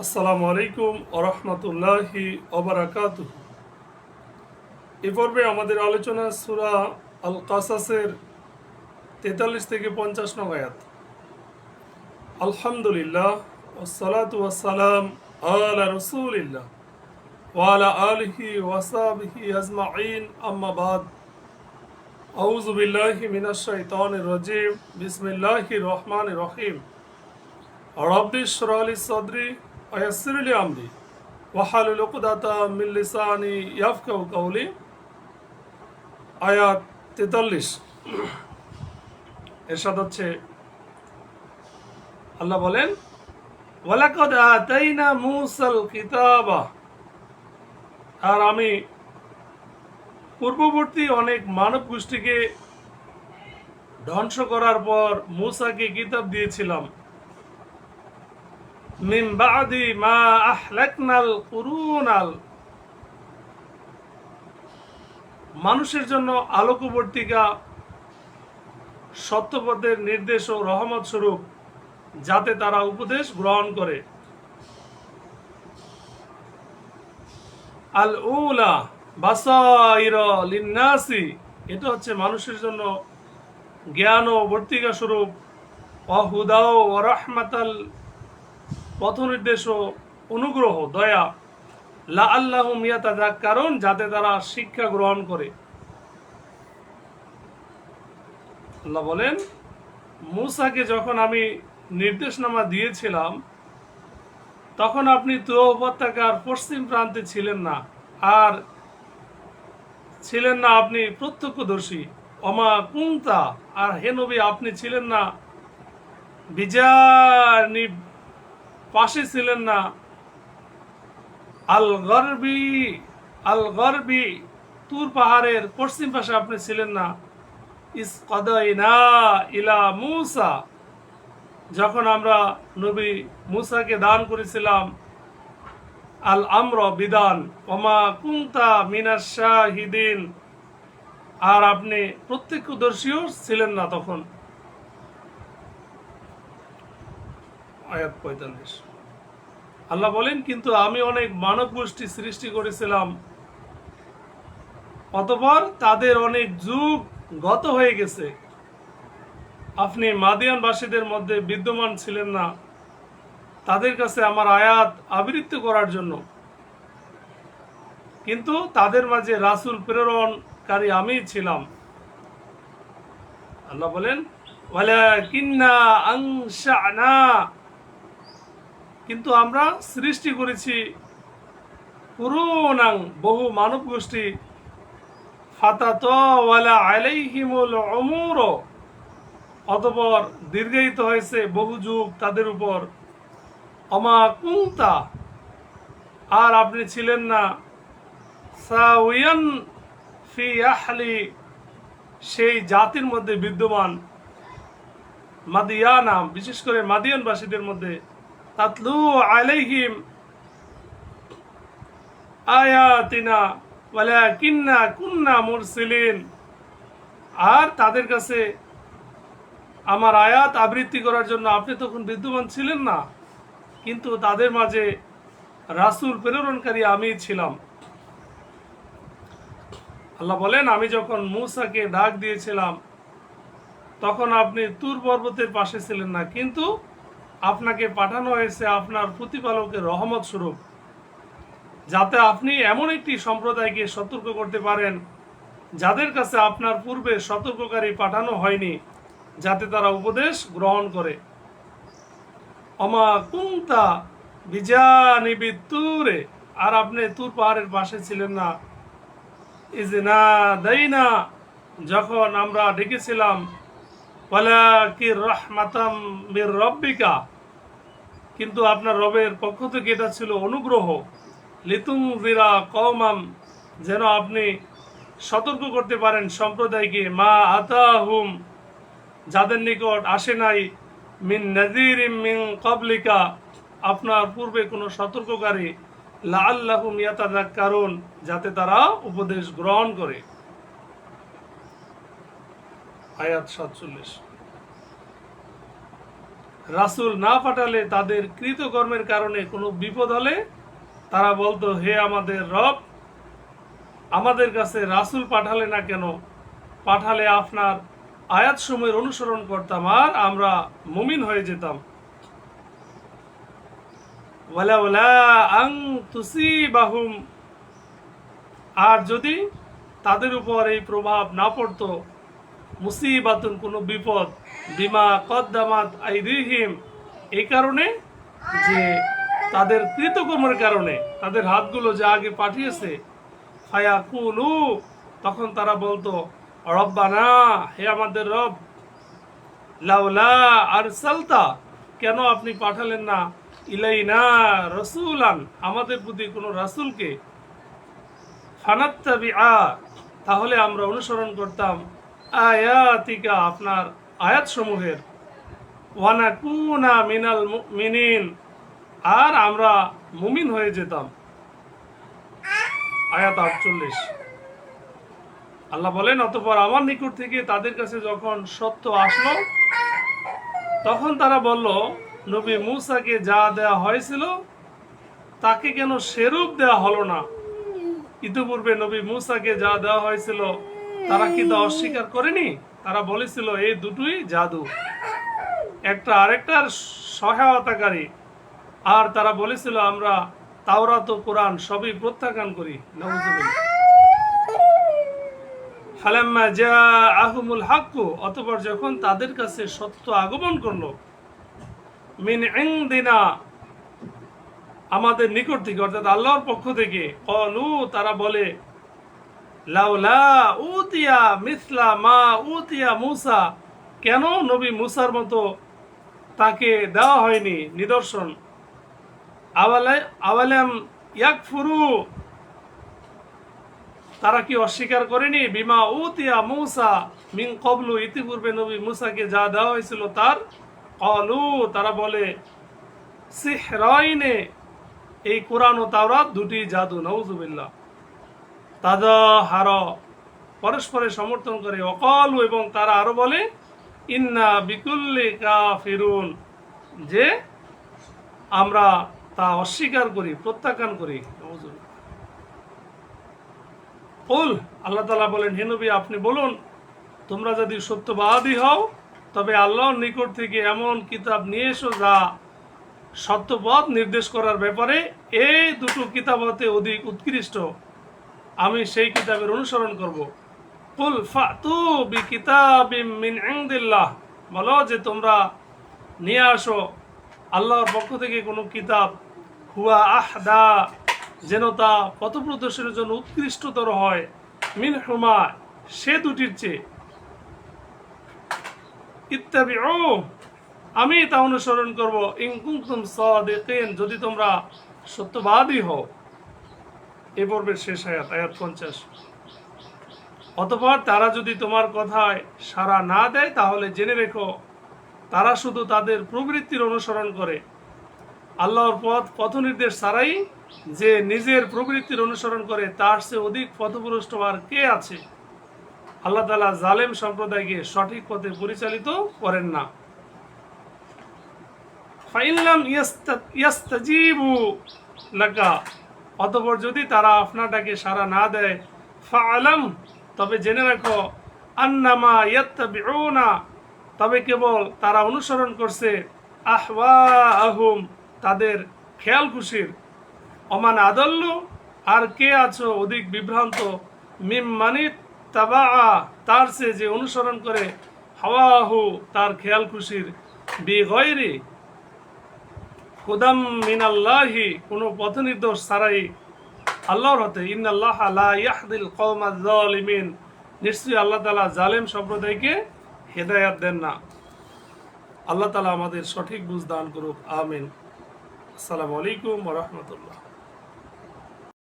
আসসালামু আলাইকুম আরহামতুল্লাহি অবরাকাত এ পর্বে আমাদের আলোচনা সুরা আল কাসাসের তেতাল্লিশ থেকে পঞ্চাশ নবায়াত আলহামদুলিল্লাহ ওসালাত ওয়াসালাম আলা রসুলিল্লাহ ওয়ালা আলহি ওয়াসাবহি আজমা আইন আম্মাবাদ আউজ মিনাশাই মিনাশাইতান রজিম। বিসমিল্লাহি রহমান রহিম। রব্বিশ রালি সদরি رب اشرح لي صدري ويسر لي امري واحلل عقدة من لساني يفقهوا قولي আয়াত তেতাল্লিশ এরশাদ হচ্ছে আল্লাহ বলেন ওয়ালাকাদ আতাইনা মুসাল কিতাবা আর আমি পূর্ববর্তী অনেক মানব গোষ্ঠীকে ধ্বংস করার পর মুসাকে কিতাব দিয়েছিলাম মিন বাদি মা আহলাকনাল কুরুনাল। মানুষের জন্য আলোকবর্তিকা, সত্যপথের নির্দেশ ও রহমত স্বরূপ, যাতে তারা উপদেশ গ্রহণ করে। আল উলা বাসাইর এটা হচ্ছে মানুষের জন্য জ্ঞান ও বর্তিকা স্বরূপ। অহুদাও রহমাতাল পথ নির্দেশ ও অনুগ্রহ, দয়া লা আল্লাহ মিয়াতা কারণ যাতে তারা শিক্ষা গ্রহণ করে। আল্লাহ বলেন, মুসাকে যখন আমি নির্দেশনামা দিয়েছিলাম, তখন আপনি তুয়া উপত্যকার পশ্চিম প্রান্তে ছিলেন না, আর ছিলেন না আপনি প্রত্যক্ষদর্শী। অমা কুন্তা, আর হে নবী, আপনি ছিলেন না বিজার পাশে ছিলেন না। আল গরবি আল গরবি তুর পাহাড়ের পশ্চিম পাশে আপনি ছিলেন না। ইস ইলা মুসা। যখন আমরা নবী মুসাকে দান করেছিলাম আল আমর বিধান ওমা কুন্তা মিনাস শাহিদিন। আর আপনি প্রত্যক্ষদর্শীও ছিলেন না তখন। আয়াত পঁয়তাল্লিশ। আল্লাহ বলেন, কিন্তু আমি অনেক মানব গোষ্ঠী সৃষ্টি করেছিলাম। অতপর তাদের অনেক যুগ গত হয়ে গেছে। আপনি মাদিয়ানবাসীদের মধ্যে বিদ্যমান ছিলেন না। তাদের কাছে আমার আয়াত আবৃত্তি করার জন্য। কিন্তু তাদের মাঝে রাসুল প্রেরণকারী আমি ছিলাম। আল্লাহ বলেন কিন্না কিন্তু আমরা সৃষ্টি করেছি পুরোনাং বহু মানব গোষ্ঠী ফাতাত ওয়ালা আলাইহিমুল অমুর অতপর দীর্ঘায়িত হয়েছে বহু যুগ তাদের উপর। অমা কুংতা আর আপনি ছিলেন না। সাউয়ান ফি আহলি। সেই জাতির মধ্যে বিদ্যমান মাদিয়ানা, বিশেষ করে মাদিয়ানবাসীদের মধ্যে। তাতলু আলাইহিম আয়াতিনা ওয়ালা কিন্না কুন্না মুরসিলিন আর তাদের কাছে আমার আয়াত আবৃত্তি করার জন্য আপনি তখন বিদ্যমান ছিলেন না, কিন্তু তাদের মাঝে রাসুল প্রেরণকারী আমি ছিলাম। আল্লাহ বলেন, আমি যখন মুসাকে ডাক দিয়েছিলাম, তখন আপনি তুর পর্বতের পাশে ছিলেন না, কিন্তু আপনাকে পাঠানো হয়েছে আপনার প্রতিপালকের রহমত স্বরূপ। যাতে আপনি এমন একটি সম্প্রদায়কে সতর্ক করতে পারেন, যাদের কাছে আপনার পূর্বে সতর্ককারী পাঠানো হয়নি, যাতে তারা উপদেশ গ্রহণ করে। অমা কুংতা বিজানিবি তুরে আর আপনি তুর পাহাড়ের পাশে ছিলেন না। ইজ না ইজনা দাইনা, যখন আমরা ডেকেছিলাম, ওয়ালাকির রহমাতাম বীর রব্বিকা কিন্তু আপনার রবের পক্ষ থেকে এটা ছিল অনুগ্রহ। লিতুং জিরা কওমাম যেন আপনি সতর্ক করতে পারেন সম্প্রদায়কে। মা আতাহুম, যাদের নিকট আসে নাই, মিন নজির মিন কবলিকা আপনার পূর্বে কোনো সতর্ককারী। লাল্লাহুম ইয়াতাদাক কারণ যাতে তারা উপদেশ গ্রহণ করে। আয়াত সাতচল্লিশ। রাসূল না পাঠালে তাদের কৃতকর্মের কারণে কোনো বিপদ হলে তারা বলতো, হে আমাদের রব, আমাদের কাছে রাসূল পাঠালে না কেন? পাঠালে আপনার আয়াত সময়ের অনুসরণ করতাম আর আমরা মুমিন হয়ে যেতাম। আর যদি তাদের উপর এই প্রভাব না পড়তো মুসিবাতুন, কোনো বিপদ। বিমা কদ্দামাত আইদিহিম। এই কারণে যে তাদের কৃতকর্মের কারণে তাদের হাতগুলো যা আগে পাঠিয়েছে, ফায়াকুলু, তখন তারা বলতো, রব্বানা, হে আমাদের রব, লাউলা আর সালতা কেন আপনি পাঠালেন না? ইলাই ইলাইনা রসুলান, আমাদের প্রতি কোনো রাসুলকে ফানাত্তাবি আ তাহলে আমরা অনুসরণ করতাম। আয়াতিকা আপনার আয়াত সমূহের ওয়ানাকুনা মিনাল মিনিন আর আমরা মুমিন হয়ে যেতাম। আয়াত আটচল্লিশ। আল্লাহ বলেন, অতপর আমার নিকট থেকে তাদের কাছে যখন সত্য আসলো, তখন তারা বলল, নবী মুসাকে যা দেয়া হয়েছিল, তাকে কেন সেরূপ দেয়া হলো না? ইতিপূর্বে নবী মুসাকে যা দেওয়া হয়েছিল তারা কি তা অস্বীকার করেনি? তারা বলেছিল এই দুটোই জাদু। একটা আরেকটার সহায়তাকারী। আর তারা বলেছিল, আমরা তাওরাত ও কোরআন সবই প্রত্যাখ্যান করি। ফালাম্মা যা আহমুল হাক্কু, অতপর যখন তাদের কাছে সত্য আগমন করল, মিন ইনদিনা আমাদের নিকট থেকে, অর্থাৎ আল্লাহর পক্ষ থেকে কলু তারা বলে কেন নবী মুসার মতো তাকে দেওয়া হয়নি নিদর্শন? তারা কি অস্বীকার করেনি? বিমা উতিয়া মুসা মিং কবলু। ইতিপূর্বে নবী মুসাকে যা দেওয়া হয়েছিল তার কলু। তারা বলে, সিহরাইনে, এই কোরআন ও তাওরাত দুটি জাদু নওজুবিল্লাহ তাজা হার পরস্পরের সমর্থন করে। অকলু এবং তারা আরও বলে, ইন্না বিকুল্লি কাফিরুন। যে আমরা তা অস্বীকার করি, প্রত্যাখ্যান করি। কুল, আল্লাহ তালা বলেন হেনবি আপনি বলুন, তোমরা যদি সত্যবাদী হও, তবে আল্লাহর নিকট থেকে এমন কিতাব নিয়ে এসো যা সত্যপথ নির্দেশ করার ব্যাপারে এই দুটো কিতাব হতে অধিক উৎকৃষ্ট। আমি সেই কিতাবের অনুসরণ করব। কুল ফাতু বি মিন ইনদিল্লাহ। বলো যে তোমরা নিয়ে আসো আল্লাহর পক্ষ থেকে কোনো কিতাব। হুয়া আহদা, যেন তা পথপ্রদর্শনের জন্য উৎকৃষ্টতর হয়। মিন হুমা, সে দুটির চেয়ে। ইত্যাদি ও আমি তা অনুসরণ করব। ইনকুমতুম সাদিকিন, যদি তোমরা সত্যবাদী হও। এ পর্বের শেষ আয়াত আয়াত পঞ্চাশ। অতপর তারা যদি তোমার কথায় সাড়া না দেয়, তাহলে জেনে রেখো, তারা শুধু তাদের প্রবৃত্তির অনুসরণ করে। আল্লাহর পথ পথ নির্দেশ ছাড়াই যে নিজের প্রবৃত্তির অনুসরণ করে, তার চেয়ে অধিক পথভ্রষ্ট আর কে আছে? আল্লাহ তালা জালেম সম্প্রদায়কে সঠিক পথে পরিচালিত করেন না। ফাইনলাম ইয়াস্তাজিবু লাকা। অতপর যদি তারা আপনাটাকে সারা না দেয়, ফাআলাম, তবে জেনে রাখো, আন্নামা ইয়াত্তাবিউনা, তবে কেবল তারা অনুসরণ করছে আহওয়া আহুম তাদের খেয়াল খুশির। অমান আদল্লু, আর কে আছো অধিক বিভ্রান্ত? মিম মানি তাবা তার সে যে অনুসরণ করে, হাওয়াহু, তার খেয়াল খুশির। বি গয়রি হুদাম মিনাল্লাহি, কোনো পথ নির্দোষ ছাড়াই আল্লাহর হতে। ইন্নাল্লাহ আল্লাহ ইয়াহদিল কওমাজ জালিমিন নিশ্চয়ই আল্লাহ তালা জালেম সম্প্রদায়কে হেদায়াত দেন না। আল্লাহ তালা আমাদের সঠিক বুঝ দান করুক। আমিন। আসসালামু আলাইকুম রাহমাতুল্লাহ।